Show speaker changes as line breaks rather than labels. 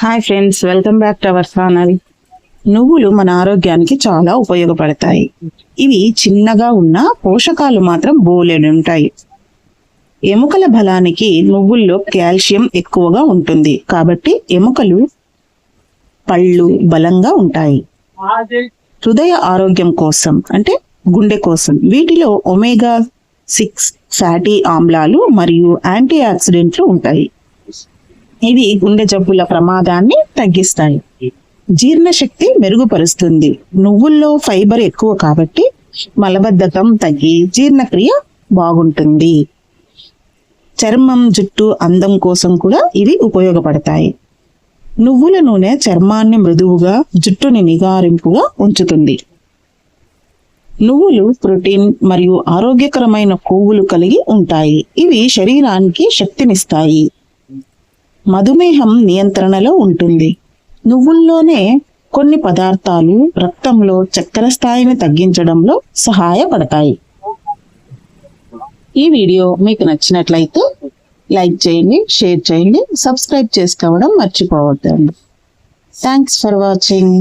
Hi friends welcome back to our channel నువ్వులు మన ఆరోగ్యానికి చాలా ఉపయోగపడతాయి. ఇవి చిన్నగా ఉన్న పోషకాలు మాత్రం బోలెడు ఉంటాయి. ఎముకల బలానికి నువ్వుల్లో కాల్షియం ఎక్కువగా ఉంటుంది. కాబట్టి ఎముకలు పళ్ళు బలంగా ఉంటాయి. హృదయ ఆరోగ్యం కోసం అంటే గుండె కోసం వీటిలో ఒమేగా సిక్స్ ఫ్యాటీ ఆమ్లాలు మరియు యాంటీ ఆక్సిడెంట్లు ఉంటాయి. ఇవి గుండె జబ్బుల ప్రమాదాన్ని తగ్గిస్తాయి. జీర్ణశక్తి మెరుగుపరుస్తుంది. నువ్వుల్లో ఫైబర్ ఎక్కువ కాబట్టి మలబద్ధకం తగ్గి జీర్ణక్రియ బాగుంటుంది. చర్మం జుట్టు అందం కోసం కూడా ఇవి ఉపయోగపడతాయి. నువ్వుల నూనె చర్మాన్ని మృదువుగా జుట్టుని నిగారింపుగా ఉంచుతుంది. నువ్వులు ప్రోటీన్ మరియు ఆరోగ్యకరమైన కొవ్వులు కలిగి ఉంటాయి. ఇవి శరీరానికి శక్తినిస్తాయి. మధుమేహం నియంత్రణలో ఉంటుంది. నువ్వుల్లోనే కొన్ని పదార్థాలు రక్తంలో చక్కెర స్థాయిని తగ్గించడంలో సహాయపడతాయి. ఈ వీడియో మీకు నచ్చినట్లయితే లైక్ చేయండి షేర్ చేయండి సబ్స్క్రైబ్ చేసుకోవడం మర్చిపోవద్దండి. Thanks for watching